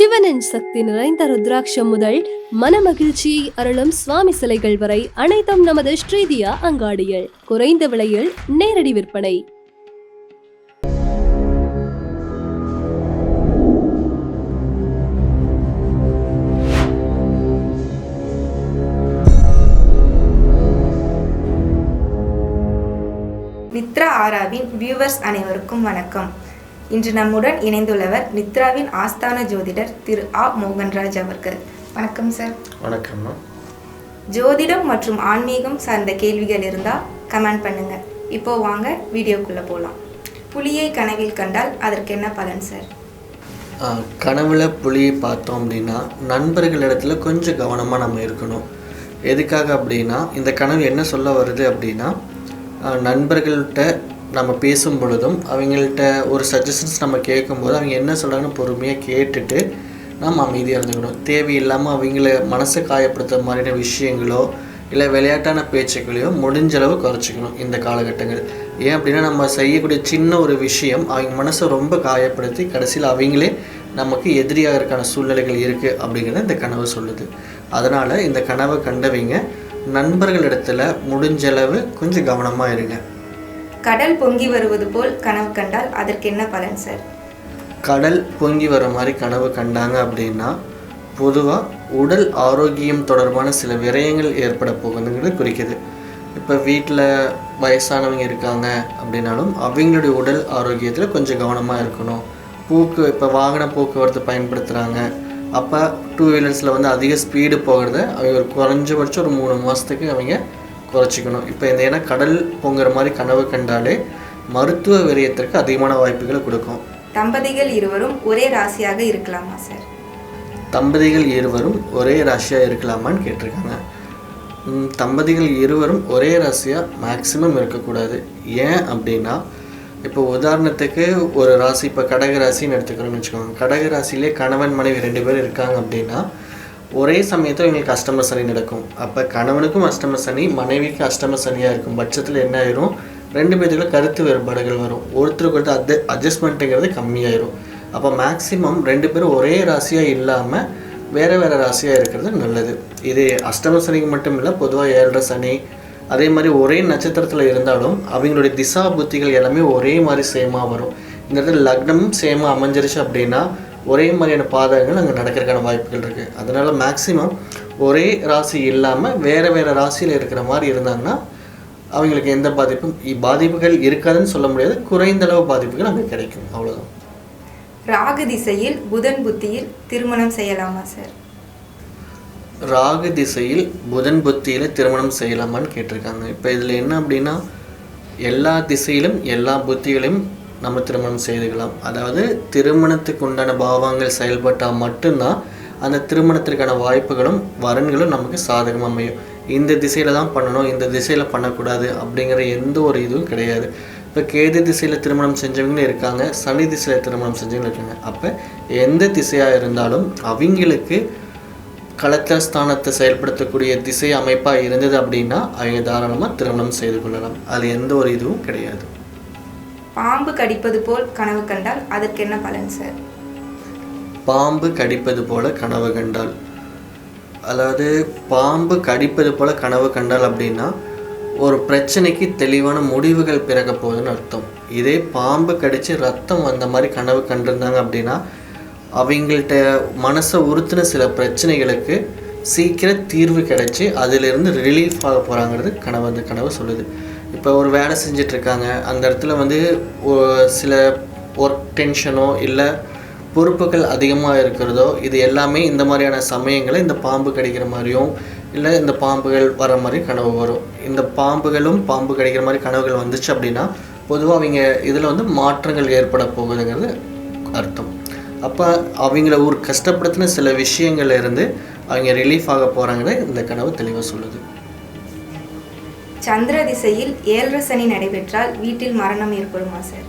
சிவனின் சக்தி நிறைந்த ருத்ராட்சம் முதல் மனமகிழ்ச்சியை அருளும் சுவாமி சிலைகள் வரை அனைத்தும் நமது ஸ்ரீதியா அங்காடியில். குறைந்த விலையில் நேரடி விற்பனை. மித்ரா ஆராவின் வியூவர்ஸ் அனைவருக்கும் வணக்கம். இன்று நம்முடன் இணைந்துள்ளவர் நித்ராவின் ஆஸ்தான ஜோதிடர் திரு ஆ. மோகன்ராஜ் அவர்கள். வணக்கம் சார். வணக்கம்மா ஜோதிடம் மற்றும் ஆன்மீகம் சார்ந்த கேள்விகள் இருந்தால் கமெண்ட் பண்ணுங்க. இப்போ வாங்க வீடியோக்குள்ள போகலாம் புலியை கனவில் கண்டால் அதற்கு என்ன பலன் சார்? கனவுல புலியை பார்த்தோம் அப்படின்னா நண்பர்களிடத்துல கொஞ்சம் கவனமாக நம்ம இருக்கணும். எதுக்காக அப்படின்னா இந்த கனவு என்ன சொல்ல வருது அப்படின்னா ஆஹ், நண்பர்கள்ட்ட நம்ம பேசும் பொழுதும் அவங்கள்ட்ட ஒரு சஜஷன்ஸ் நம்ம கேட்கும்போது அவங்க என்ன சொல்கிறாங்கன்னு பொறுமையாக கேட்டுட்டு நம்ம அமைதியாக இருந்துக்கணும். தேவையில்லாமல் அவங்கள மனசை காயப்படுத்துகிற மாதிரியான விஷயங்களோ இல்லை விளையாட்டான பேச்சுக்களையோ முடிஞ்ச அளவு குறைச்சிக்கணும் இந்த காலகட்டங்கள். ஏன் அப்படின்னா நம்ம செய்யக்கூடிய சின்ன ஒரு விஷயம் அவங்க மனசை ரொம்ப காயப்படுத்தி கடைசியில் அவங்களே நமக்கு எதிரியாகிறதுக்கான சூழ்நிலைகள் இருக்குது அப்படிங்கிறத இந்த கனவு சொல்லுது. அதனால் இந்த கனவை கண்டவங்க நண்பர்களிடத்தில் முடிஞ்சளவு கொஞ்சம் கவனமாக இருங்க. கடல் பொங்கி வருவது போல் கனவு கண்டால் அதற்கு என்ன பலன் சார் கடல் பொங்கி வர மாதிரி கனவு கண்டாங்க அப்படின்னா பொதுவாக உடல் ஆரோக்கியம் தொடர்பான சில விரயங்கள் ஏற்பட போகுதுங்கிறது குறிக்குது. இப்போ வீட்டில் வயசானவங்க இருக்காங்க அப்படின்னாலும் அவங்களுடைய உடல் ஆரோக்கியத்தில் கொஞ்சம் கவனமாக இருக்கணும். போக்கு இப்போ வாகன போக்குவரத்து பயன்படுத்துகிறாங்க அப்போ டூ வீலர்ஸில் வந்து அதிக ஸ்பீடு போகிறத அவங்க ஒரு குறைஞ்சபட்சம் ஒரு மூணு மாதத்துக்கு அவங்க குறைச்சிக்கணும். இப்போ இந்த ஏன்னா கடல் பொங்குற மாதிரி கனவு கண்டாலே மருத்துவ விரயத்திற்கு அதிகமான வாய்ப்புகளை கொடுக்கும். தம்பதிகள் இருவரும் ஒரே ராசியாக இருக்கலாமா சார்? தம்பதிகள் இருவரும் ஒரே ராசியாக இருக்கலாமான்னு கேட்டிருக்காங்க. தம்பதிகள் இருவரும் ஒரே ராசியாக மேக்ஸிமம் இருக்கக்கூடாது. ஏன் அப்படின்னா இப்போ உதாரணத்துக்கு ஒரு ராசி இப்போ கடக ராசின்னு எடுத்துக்கிறோம்னு வச்சுக்கோங்க. கடக ராசியிலே கணவன் மனைவி ரெண்டு பேர் இருக்காங்க அப்படின்னா ஒரே சமயத்தில் எங்களுக்கு அஷ்டம சனி நடக்கும். அப்போ கணவனுக்கும் அஷ்டம சனி மனைவிக்கும் அஷ்டம சனியாக இருக்கும். பட்சத்தில் என்ன ஆயிரும்? ரெண்டு பேருக்குள்ள கருத்து வேறுபாடுகள் வரும். ஒருத்தருக்கு ஒருத்தர் அட் அட்ஜஸ்ட்மெண்ட்டுங்கிறது கம்மியாயிரும். அப்போ மேக்ஸிமம் ரெண்டு பேரும் ஒரே ராசியாக இல்லாமல் வேறு வேறு ராசியாக இருக்கிறது நல்லது. இது அஷ்டம சனிக்கு மட்டும் இல்லை பொதுவாக ஏழரை சனி அதே மாதிரி ஒரே நட்சத்திரத்தில் இருந்தாலும் அவங்களுடைய திசா புத்திகள் எல்லாமே ஒரே மாதிரி சேமாக வரும். இந்த இடத்துல லக்னமும் சேமாக அமைஞ்சிருச்சு அப்படின்னா ஒரே மாதிரியான பாதகங்கள் அங்கே நடக்கிறதுக்கான வாய்ப்புகள் இருக்குது அதனால் மேக்ஸிமம் ஒரே ராசி இல்லாமல் வேறு வேறு ராசியில் இருக்கிற மாதிரி இருந்தாங்கன்னா அவங்களுக்கு எந்த பாதிப்பும் பாதிப்புகள் இருக்காதுன்னு சொல்ல முடியாது. குறைந்த அளவு பாதிப்புகள் அங்கே கிடைக்கும். அவ்வளோதான் ராகு திசையில் புதன் புத்தியில் திருமணம் செய்யலாமா சார் ராகு திசையில் புதன் புத்தியில் திருமணம் செய்யலாமான்னு கேட்டிருக்காங்க. இப்போ இதில் என்ன அப்படின்னா எல்லா திசையிலும் எல்லா புத்திகளையும் நம்ம திருமணம் செய்துக்கலாம். அதாவது திருமணத்துக்கு உண்டான பாவங்கள் செயல்பட்டால் மட்டும்தான் அந்த திருமணத்திற்கான வாய்ப்புகளும் வரன்களும் நமக்கு சாதகமாக அமையும். இந்த திசையில் தான் பண்ணணும் இந்த திசையில் பண்ணக்கூடாது அப்படிங்கிற எந்த ஒரு இதுவும் கிடையாது. இப்போ கேது திசையில் திருமணம் செஞ்சவங்களும் இருக்காங்க சனி திசையில் திருமணம் செஞ்சவங்களும் இருக்காங்க. அப்போ எந்த திசையாக இருந்தாலும் அவங்களுக்கு கலத்திரஸ்தானத்தை செயல்படுத்தக்கூடிய திசை அமைப்பாக இருந்தது அப்படின்னா அவங்க தாராளமாக திருமணம் செய்து கொள்ளலாம். அது எந்த ஒரு இதுவும் கிடையாது. பாம்பு கடிப்பது போல் கனவு கண்டால் அதற்கு என்ன பலன் சார் பாம்பு கடிப்பது போல கனவு கண்டால். அதாவது பாம்பு கடிப்பது போல கனவு கண்டால் அப்படின்னா ஒரு பிரச்சனைக்கு தெளிவான முடிவுகள் பிறக்க போகுதுன்னு அர்த்தம். இதே பாம்பு கடித்து ரத்தம் வந்த மாதிரி கனவு கண்டிருந்தாங்க அப்படின்னா அவங்கள்ட்ட மனசை உறுத்தின சில பிரச்சனைகளுக்கு சீக்கிரம் தீர்வு கிடைச்சி அதிலிருந்து ரிலீஃப் ஆக போகிறாங்கிறது கனவு அந்த கனவு சொல்லுது. இப்போ ஒரு வேலை செஞ்சிட்ருக்காங்க. அந்த இடத்துல வந்து சில ஒர்க் டென்ஷனோ இல்லை பொறுப்புகள் அதிகமாக இருக்கிறதோ இது எல்லாமே இந்த மாதிரியான சமயங்களில் இந்த பாம்பு கடிக்கிற மாதிரியும் இல்லை இந்த பாம்புகள் வர மாதிரி கனவு வரும். இந்த பாம்புகளும் பாம்பு கிடைக்கிற மாதிரி கனவுகள் வந்துச்சு அப்படின்னா பொதுவாக அவங்க இதில் வந்து மாற்றங்கள் ஏற்பட போகுதுங்கிறது அர்த்தம். அப்போ அவங்கள ஒரு கஷ்டப்படுத்தின சில விஷயங்கள்ல இருந்து அவங்க ரிலீஃப் ஆக போகிறாங்கிறத இந்த கனவு தெளிவாக சொல்லுது. சந்திர திசையில் ஏழரை சனி நடைபெற்றால் வீட்டில் மரணம் ஏற்படுமா சார்?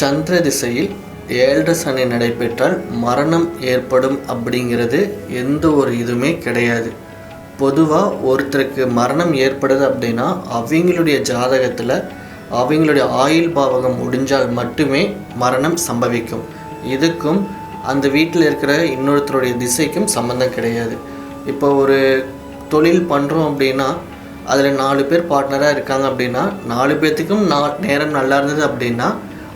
சந்திர திசையில் ஏழரை சனி நடைபெற்றால் மரணம் ஏற்படும் அப்படிங்கிறது எந்த ஒரு இதுவுமே கிடையாது. பொதுவாக ஒருத்தருக்கு மரணம் ஏற்படுது அப்படின்னா அவங்களுடைய ஜாதகத்தில் அவங்களுடைய ஆயுள் பாவகம் முடிஞ்சால் மட்டுமே மரணம் சம்பவிக்கும். இதுக்கும் அந்த வீட்டில் இருக்கிற இன்னொருத்தருடைய திசைக்கும் சம்மந்தம் கிடையாது. இப்போ ஒரு தொழில் பண்ணுறோம் அப்படின்னா அதில் நாலு பேர் பார்ட்னராக இருக்காங்க அப்படின்னா நாலு பேர்த்துக்கும் நா நேரம் நல்லா இருந்தது அப்படின்னா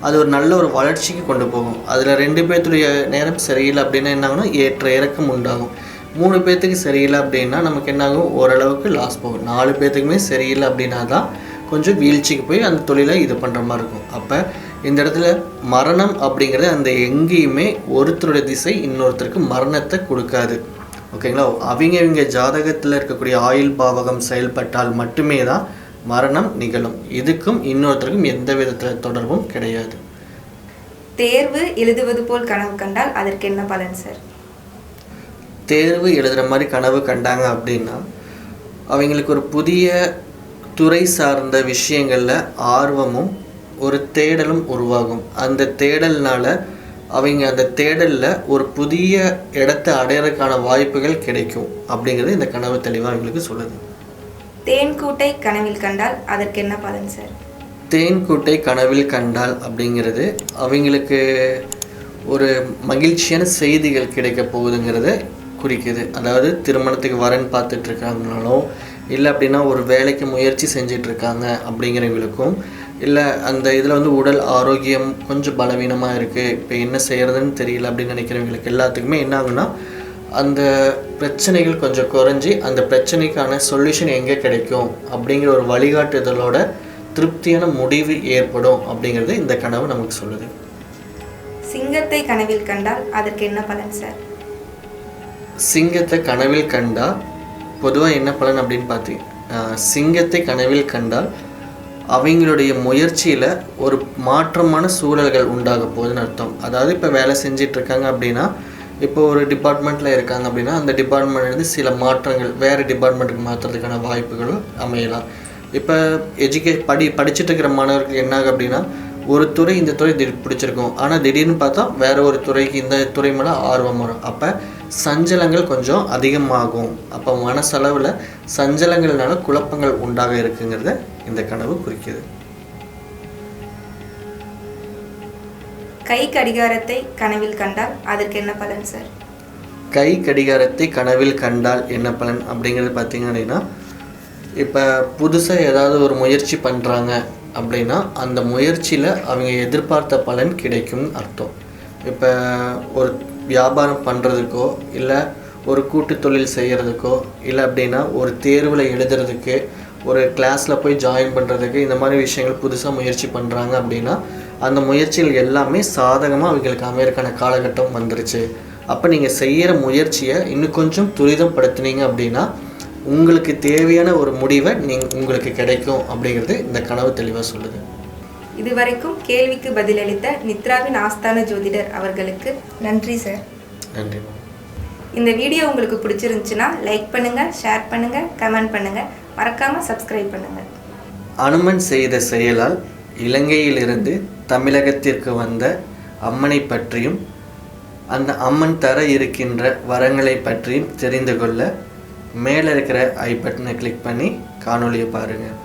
அது ஒரு நல்ல ஒரு வளர்ச்சிக்கு கொண்டு போகும். அதில் ரெண்டு பேர்த்துடைய நேரம் சரியில்லை அப்படின்னா என்ன ஆகும்னா ஏற்ற இறக்கம் உண்டாகும். மூணு பேர்த்துக்கு சரியில்லை அப்படின்னா நமக்கு என்ன ஆகும் ஓரளவுக்கு லாஸ் போகும். நாலு பேர்த்துக்குமே சரியில்லை அப்படின்னா தான் கொஞ்சம் வீழ்ச்சிக்கு போய் அந்த தொழிலை இது பண்ணுற மாதிரி இருக்கும். அப்போ இந்த இடத்துல மரணம் அப்படிங்கிறது அந்த எங்கேயுமே ஒருத்தருடைய திசை இன்னொருத்தருக்கு மரணத்தை கொடுக்காது. ஓகேங்களா? அவங்க இவங்க ஜாதகத்தில் இருக்கக்கூடிய ஆயுள் பாவகம் செயல்பட்டால் மட்டுமே தான் மரணம் நிகழும். இதுக்கும் இன்னொருத்தருக்கும் எந்த விதத்தில் தொடர்பும் கிடையாது. தேர்வு எழுதுவது போல் கனவு கண்டால் அதற்கு என்ன பலன் சார்? தேர்வு எழுதுகிற மாதிரி கனவு கண்டாங்க அப்படின்னா அவங்களுக்கு ஒரு புதிய துறை சார்ந்த விஷயங்களில் ஆர்வமும் ஒரு தேடலும் உருவாகும். அந்த தேடல்னால அவங்க அந்த தேடலில் ஒரு புதிய இடத்த அடையிறதுக்கான வாய்ப்புகள் கிடைக்கும். அப்படிங்கிறது இந்த கனவு தெளிவாக அவங்களுக்கு சொல்லுது. தேன்கூட்டை கனவில் கண்டால் அதற்கு என்ன பலன் சார் தேன்கூட்டை கனவில் கண்டால் அப்படிங்கிறது அவங்களுக்கு ஒரு மகிழ்ச்சியான செய்திகள் கிடைக்க போகுதுங்கிறத குறிக்குது. அதாவது திருமணத்துக்கு வரன் பார்த்துட்டு இருக்காங்கனாலோ இல்லை அப்படின்னா ஒரு வேலைக்கு முயற்சி செஞ்சுட்டு இருக்காங்க அப்படிங்கிறவங்களுக்கும் இல்லை அந்த இதில் வந்து உடல் ஆரோக்கியம் கொஞ்சம் பலவீனமாக இருக்குது இப்போ என்ன செய்கிறதுன்னு தெரியல அப்படின்னு நினைக்கிறவங்களுக்கு எல்லாத்துக்குமே என்ன ஆகுனா அந்த பிரச்சனைகள் கொஞ்சம் குறைஞ்சி அந்த பிரச்சனைக்கான சொல்யூஷன் எங்கே கிடைக்கும் அப்படிங்கிற ஒரு வழிகாட்டுதலோட திருப்தியான முடிவு ஏற்படும் அப்படிங்கிறது இந்த கனவு நமக்கு சொல்லுது. சிங்கத்தை கனவில் கண்டால் அதற்கு என்ன பலன் சார்? சிங்கத்தை கனவில் கண்டா பொதுவாக என்ன பலன் அப்படின்னு பார்த்தீங்க சிங்கத்தை கனவில் கண்டால் அவங்களுடைய முயற்சியில் ஒரு மாற்றமான சூழல்கள் உண்டாக போகுதுன்னு அர்த்தம். அதாவது இப்போ வேலை செஞ்சிட்ருக்காங்க அப்படின்னா இப்போ ஒரு டிபார்ட்மெண்ட்டில் இருக்காங்க அப்படின்னா அந்த டிபார்ட்மெண்ட்லேருந்து சில மாற்றங்கள் வேறு டிபார்ட்மெண்ட்டுக்கு மாற்றுறதுக்கான வாய்ப்புகளும் அமையலாம். இப்போ எஜுகே படி படிச்சுட்டு இருக்கிற மாணவர்களுக்கு என்ன ஆகும் அப்படின்னா ஒரு துறை இந்த துறை திடீர் பிடிச்சிருக்கும். ஆனால் திடீர்னு பார்த்தா வேறு ஒரு துறைக்கு இந்த துறை மேலே ஆர்வம் வரும். அப்போ சஞ்சலங்கள் கொஞ்சம் அதிகமாகும். அப்போ மனசளவில் சஞ்சலங்கள்னால குழப்பங்கள் உண்டாக இருக்குங்கிறத இந்த கனவு குறிக்குது கை கடிகாரத்தை கனவில் கண்டால் அதற்கு என்ன பலன் சார்? கை கடிகாரத்தை கனவில் கண்டால் என்ன பலன் அப்படிங்கிறது பார்த்தீங்க அப்படின்னா இப்போ புதுசாக ஏதாவது ஒரு முயற்சி பண்ணுறாங்க அப்படின்னா அந்த முயற்சியில் அவங்க எதிர்பார்த்த பலன் கிடைக்கும்னு அர்த்தம். இப்போ ஒரு வியாபாரம் பண்ணுறதுக்கோ இல்லை ஒரு கூட்டு தொழில் செய்கிறதுக்கோ இல்லை அப்படின்னா ஒரு தேர்வில் எழுதுறதுக்கு ஒரு கிளாஸில் போய் ஜாயின் பண்ணுறதுக்கு இந்த மாதிரி விஷயங்கள் புதுசாக முயற்சி பண்ணுறாங்க அப்படின்னா அந்த முயற்சிகள் எல்லாமே சாதகமாக அவங்களுக்கு அமையறக்கான காலகட்டம் வந்துருச்சு. அப்போ நீங்கள் செய்கிற முயற்சியை இன்னும் கொஞ்சம் துரிதப்படுத்துனீங்க அப்படின்னா உங்களுக்கு தேவையான ஒரு முடிவை நீங்கள் உங்களுக்கு கிடைக்கும் அப்படிங்கிறது இந்த கனவு தெளிவாக சொல்லுது. இதுவரைக்கும் கேள்விக்கு பதிலளித்த நித்ராவின் ஆஸ்தான ஜோதிடர் அவர்களுக்கு நன்றி சார். நன்றி இந்த வீடியோ உங்களுக்கு பிடிச்சிருந்துச்சுன்னா லைக் பண்ணுங்கள் ஷேர் பண்ணுங்கள் கமெண்ட் பண்ணுங்கள் மறக்காமல் சப்ஸ்கிரைப் பண்ணுங்கள் அனுமன் செய்த செயலால் இலங்கையிலிருந்து தமிழகத்திற்கு வந்த அம்மனை பற்றியும் அந்த அம்மன் தர இருக்கின்ற வரங்களை பற்றியும் தெரிந்து கொள்ள மேலே இருக்கிற ஐ பட்டனை கிளிக் பண்ணி காணொளியை பாருங்கள்